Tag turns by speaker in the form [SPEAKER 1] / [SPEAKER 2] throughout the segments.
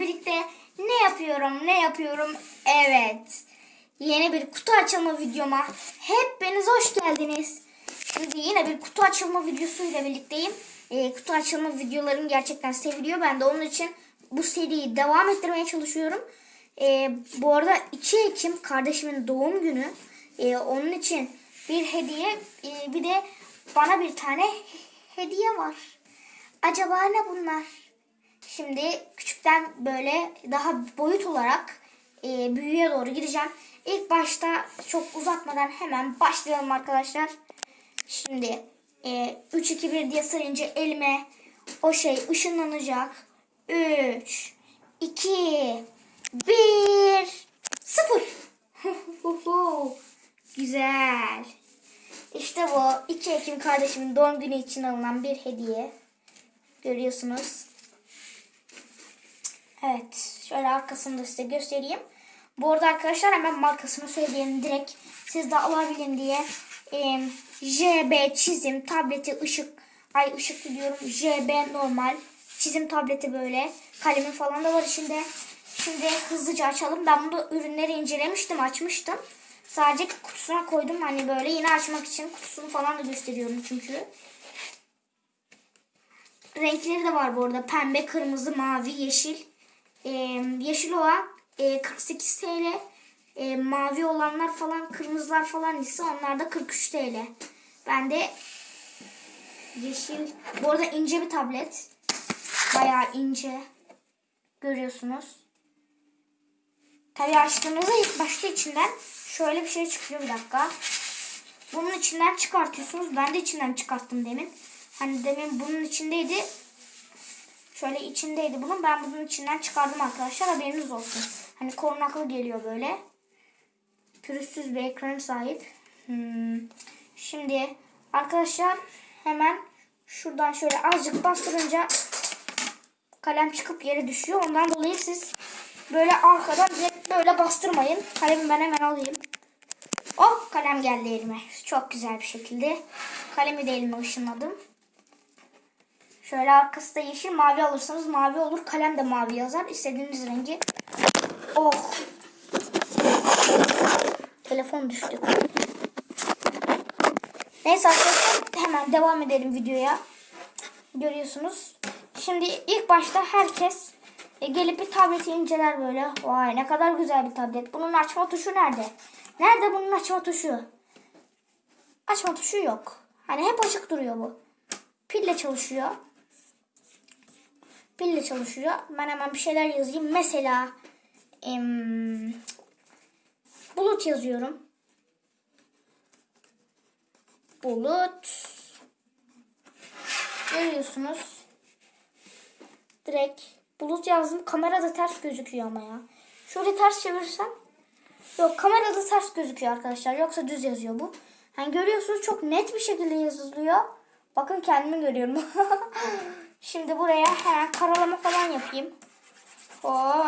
[SPEAKER 1] birlikte ne yapıyorum ne yapıyorum evet yeni bir kutu açılma videoma hepiniz hoş geldiniz. Şimdi yine bir kutu açılma videosuyla birlikteyim. Ee, kutu açılma videolarım gerçekten seviliyor. Ben de onun için bu seriyi devam ettirmeye çalışıyorum. Ee, bu arada 2 Ekim kardeşimin doğum günü. Ee, onun için bir hediye e, bir de bana bir tane hediye var. Acaba ne bunlar? Şimdi küçükten böyle daha boyut olarak e, büyüğe doğru gideceğim. İlk başta çok uzatmadan hemen başlayalım arkadaşlar. Şimdi e, 3 2 1 diye sayınca elime o şey ışınlanacak. 3 2 1 0 Güzel. İşte bu 2 Ekim kardeşimin doğum günü için alınan bir hediye. Görüyorsunuz. Evet. Şöyle arkasını da size göstereyim. Bu arada arkadaşlar hemen markasını söyleyeyim direkt. Siz de alabilin diye. Ee, JB çizim tableti ışık. Ay ışık diyorum. JB normal. Çizim tableti böyle. Kalemi falan da var içinde. Şimdi hızlıca açalım. Ben bu ürünleri incelemiştim. Açmıştım. Sadece kutusuna koydum. Hani böyle yine açmak için kutusunu falan da gösteriyorum çünkü. Renkleri de var bu arada. Pembe, kırmızı, mavi, yeşil. Ee, yeşil olan e, 48 TL. E, mavi olanlar falan, kırmızılar falan ise onlar da 43 TL. Ben de yeşil. Bu arada ince bir tablet. Bayağı ince. Görüyorsunuz. Tabii açtığınızda ilk başta içinden şöyle bir şey çıkıyor bir dakika. Bunun içinden çıkartıyorsunuz. Ben de içinden çıkarttım demin. Hani demin bunun içindeydi. Şöyle içindeydi bunun. Ben bunun içinden çıkardım arkadaşlar. Haberiniz olsun. Hani korunaklı geliyor böyle. Pürüzsüz bir ekranı sahip. Hmm. Şimdi arkadaşlar hemen şuradan şöyle azıcık bastırınca kalem çıkıp yere düşüyor. Ondan dolayı siz böyle arkadan direkt böyle bastırmayın. Kalemi ben hemen alayım. Hop kalem geldi elime. Çok güzel bir şekilde. Kalemi de elime ışınladım. Şöyle arkası da yeşil mavi alırsanız mavi olur. Kalem de mavi yazar. İstediğiniz rengi. Oh. Telefon düştü. Neyse arkadaşlar hemen devam edelim videoya. Görüyorsunuz. Şimdi ilk başta herkes e, gelip bir tableti inceler böyle. Vay ne kadar güzel bir tablet. Bunun açma tuşu nerede? Nerede bunun açma tuşu? Açma tuşu yok. Hani hep açık duruyor bu. Pille çalışıyor. Pille çalışıyor. Ben hemen bir şeyler yazayım. Mesela em, bulut yazıyorum. Bulut. Görüyorsunuz. Direkt bulut yazdım. Kamerada ters gözüküyor ama ya. Şöyle ters çevirirsem. Yok kamerada ters gözüküyor arkadaşlar. Yoksa düz yazıyor bu. Hani görüyorsunuz çok net bir şekilde yazılıyor. Bakın kendimi görüyorum. Şimdi buraya hemen karalama falan yapayım. Oo.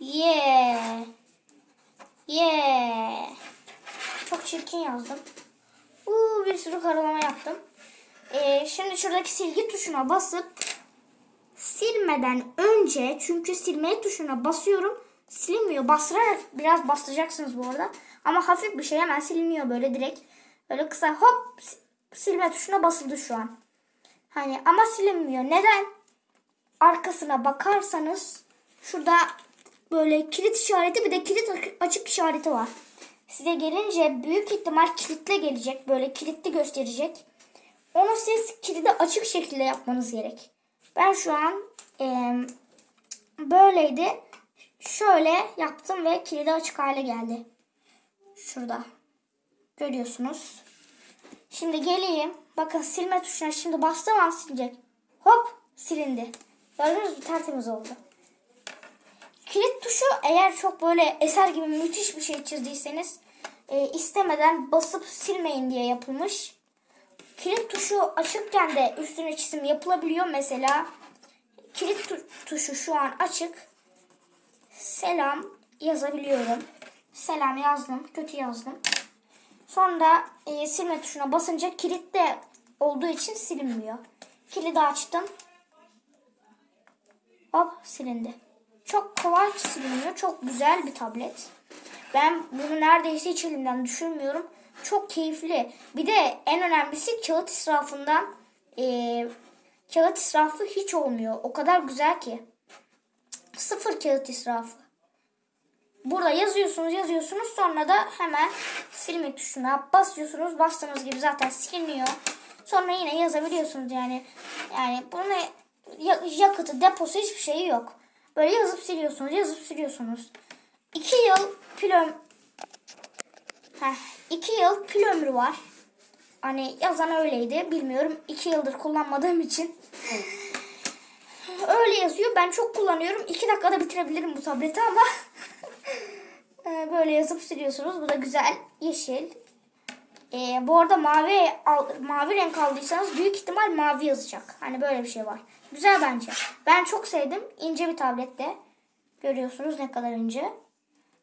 [SPEAKER 1] Yeah. Yeah. Çok çirkin yazdım. Uuu bir sürü karalama yaptım. Ee, şimdi şuradaki silgi tuşuna basıp silmeden önce çünkü silmeye tuşuna basıyorum silinmiyor. Bastırarak biraz bastıracaksınız bu arada. Ama hafif bir şey hemen siliniyor böyle direkt. Böyle kısa hop silme tuşuna basıldı şu an. Hani ama silinmiyor. Neden? Arkasına bakarsanız şurada böyle kilit işareti bir de kilit açık işareti var. Size gelince büyük ihtimal kilitle gelecek. Böyle kilitli gösterecek. Onu siz kilidi açık şekilde yapmanız gerek. Ben şu an e, böyleydi. Şöyle yaptım ve kilidi açık hale geldi. Şurada. Görüyorsunuz. Şimdi geleyim. Bakın silme tuşuna şimdi bastığım an silecek. Hop silindi. Gördünüz mü? Tertemiz oldu. Kilit tuşu eğer çok böyle eser gibi müthiş bir şey çizdiyseniz e, istemeden basıp silmeyin diye yapılmış. Kilit tuşu açıkken de üstüne çizim yapılabiliyor. Mesela kilit tu- tuşu şu an açık. Selam yazabiliyorum. Selam yazdım. Kötü yazdım. Sonra e, silme tuşuna basınca kilitte olduğu için silinmiyor. Kilidi açtım. Hop silindi. Çok kolay siliniyor. Çok güzel bir tablet. Ben bunu neredeyse hiç elimden düşürmüyorum. Çok keyifli. Bir de en önemlisi kağıt israfından eee, kağıt israfı hiç olmuyor. O kadar güzel ki. Sıfır kağıt israfı. Burada yazıyorsunuz yazıyorsunuz sonra da hemen silme tuşuna basıyorsunuz. Bastığınız gibi zaten siliniyor. Sonra yine yazabiliyorsunuz yani. Yani bunun ya- yakıtı deposu hiçbir şeyi yok. Böyle yazıp siliyorsunuz yazıp siliyorsunuz. 2 yıl pil öm- Heh, iki yıl pil ömrü var. Hani yazan öyleydi. Bilmiyorum. 2 yıldır kullanmadığım için. Öyle yazıyor. Ben çok kullanıyorum. 2 dakikada bitirebilirim bu tableti ama böyle yazıp siliyorsunuz. Bu da güzel. Yeşil. Ee, bu arada mavi al- mavi renk aldıysanız büyük ihtimal mavi yazacak. Hani böyle bir şey var. Güzel bence. Ben çok sevdim. İnce bir tablette. Görüyorsunuz ne kadar ince.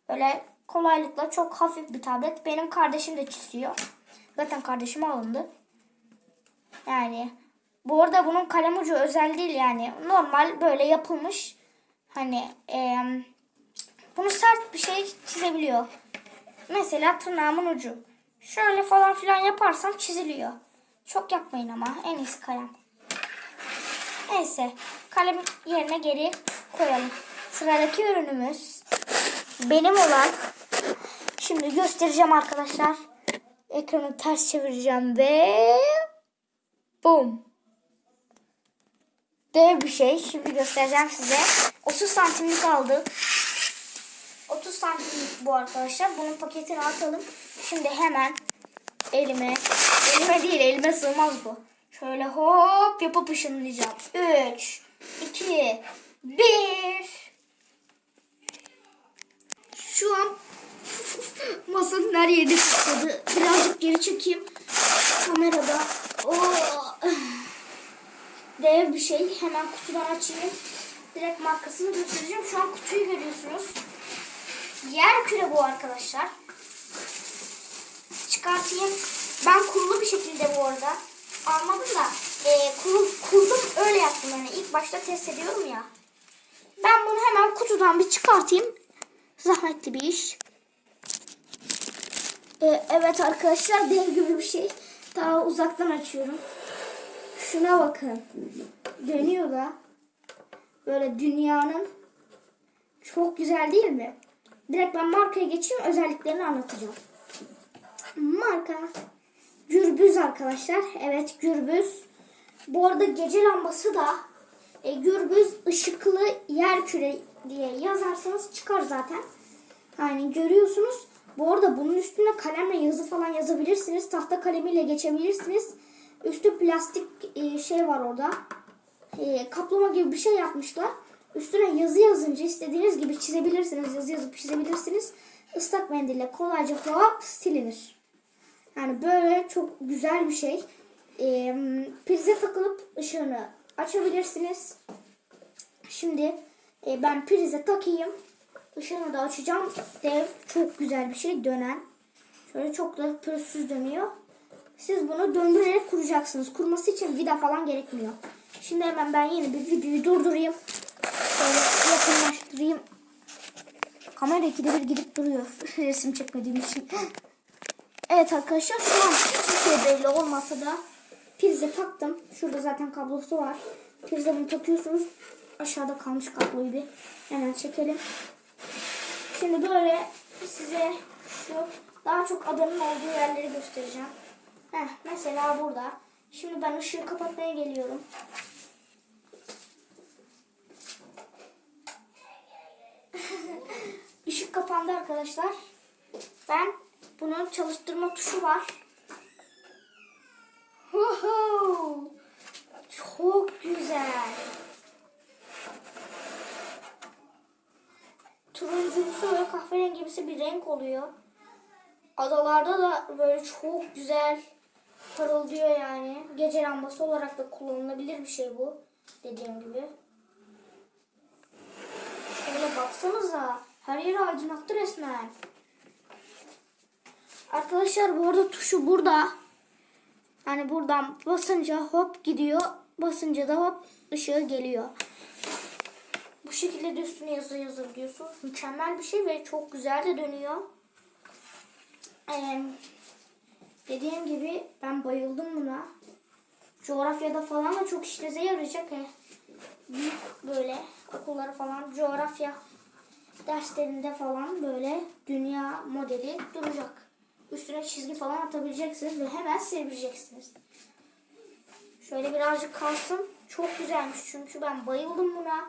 [SPEAKER 1] Böyle kolaylıkla çok hafif bir tablet. Benim kardeşim de çiziyor. Zaten kardeşime alındı. Yani bu arada bunun kalem ucu özel değil yani. Normal böyle yapılmış. Hani eee bunu sert bir şey çizebiliyor. Mesela tırnağımın ucu. Şöyle falan filan yaparsam çiziliyor. Çok yapmayın ama en iyisi kalem. Neyse kalem yerine geri koyalım. Sıradaki ürünümüz benim olan şimdi göstereceğim arkadaşlar. Ekranı ters çevireceğim ve bum. Dev bir şey. Şimdi göstereceğim size. 30 santimlik aldı. 30 santimlik bu arkadaşlar. Bunun paketini atalım. Şimdi hemen elime, elime değil elime sığmaz bu. Şöyle hop yapıp ışınlayacağım. 3, 2, 1. Şu an masanın her yeri tutladı. Birazcık geri çekeyim. Kamerada. Oh. Dev bir şey. Hemen kutudan açayım. Direkt markasını göstereceğim. Şu an kutuyu görüyorsunuz. Yer küre bu arkadaşlar. Çıkartayım. Ben kurulu bir şekilde bu arada. Almadım da e, kurul, kurdum öyle yaptım yani. ilk başta test ediyorum ya. Ben bunu hemen kutudan bir çıkartayım. Zahmetli bir iş. E, evet arkadaşlar dev gibi bir şey. Daha uzaktan açıyorum. Şuna bakın. Dönüyor da. Böyle dünyanın çok güzel değil mi? Direkt ben markaya geçeyim özelliklerini anlatacağım. Marka Gürbüz arkadaşlar. Evet Gürbüz. Bu arada gece lambası da e, Gürbüz ışıklı yer küre diye yazarsanız çıkar zaten. Yani görüyorsunuz. Bu arada bunun üstüne kalemle yazı falan yazabilirsiniz. Tahta kalemiyle geçebilirsiniz. Üstü plastik e, şey var orada. E, kaplama gibi bir şey yapmışlar. Üstüne yazı yazınca istediğiniz gibi çizebilirsiniz. Yazı yazıp çizebilirsiniz. Islak mendille kolayca hop silinir. Yani böyle çok güzel bir şey. E, prize takılıp ışığını açabilirsiniz. Şimdi e, ben prize takayım. Işığını da açacağım. Dev çok güzel bir şey dönen. Şöyle çok da pürüzsüz dönüyor. Siz bunu döndürerek kuracaksınız. Kurması için vida falan gerekmiyor. Şimdi hemen ben yeni bir videoyu durdurayım. Şöyle yakınlaştırayım. Kamera ikide bir gidip duruyor. Resim çekmediğim için. Evet arkadaşlar şu an hiçbir şey belli olmasa da prize taktım. Şurada zaten kablosu var. Prize bunu takıyorsunuz. Aşağıda kalmış kabloyu bir hemen çekelim. Şimdi böyle size şu daha çok adanın olduğu yerleri göstereceğim. Heh, mesela burada. Şimdi ben ışığı kapatmaya geliyorum. Kapandı arkadaşlar. Ben bunun çalıştırma tuşu var. Çok güzel. Turuncumsu ve kahverengimsi bir renk oluyor. Adalarda da böyle çok güzel parıldıyor yani. Gece lambası olarak da kullanılabilir bir şey bu. Dediğim gibi. Şöyle baksanıza. Her yeri aydınlattı resmen. Arkadaşlar bu arada tuşu burada. Yani buradan basınca hop gidiyor. Basınca da hop ışığı geliyor. Bu şekilde de üstüne yazı yazabiliyorsunuz. Mükemmel bir şey ve çok güzel de dönüyor. Ee, dediğim gibi ben bayıldım buna. Coğrafyada falan da çok işinize yarayacak. He. Büyük böyle okulları falan coğrafya derslerinde falan böyle dünya modeli duracak. Üstüne çizgi falan atabileceksiniz ve hemen silebileceksiniz. Şöyle birazcık kalsın. Çok güzelmiş çünkü ben bayıldım buna.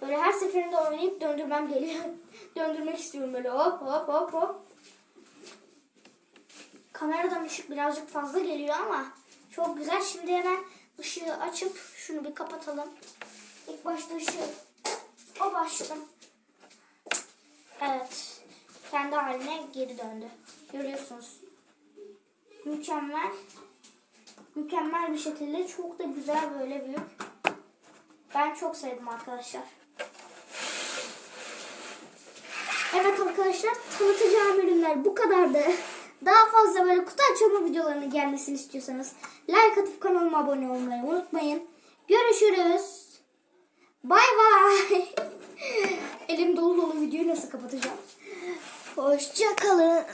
[SPEAKER 1] Böyle her seferinde oynayıp döndürmem geliyor. Döndürmek istiyorum böyle hop hop hop hop. Kameradan ışık birazcık fazla geliyor ama çok güzel. Şimdi hemen ışığı açıp şunu bir kapatalım. İlk başta ışığı o başladım. Evet. Kendi haline geri döndü. Görüyorsunuz. Mükemmel. Mükemmel bir şekilde çok da güzel böyle büyük. Ben çok sevdim arkadaşlar. Evet arkadaşlar tanıtacağım ürünler bu kadardı. Daha fazla böyle kutu açılma videolarının gelmesini istiyorsanız like atıp kanalıma abone olmayı unutmayın. Görüşürüz. Bay bay. Elim dolu dolu videoyu nasıl kapatacağım? Hoşça kalın.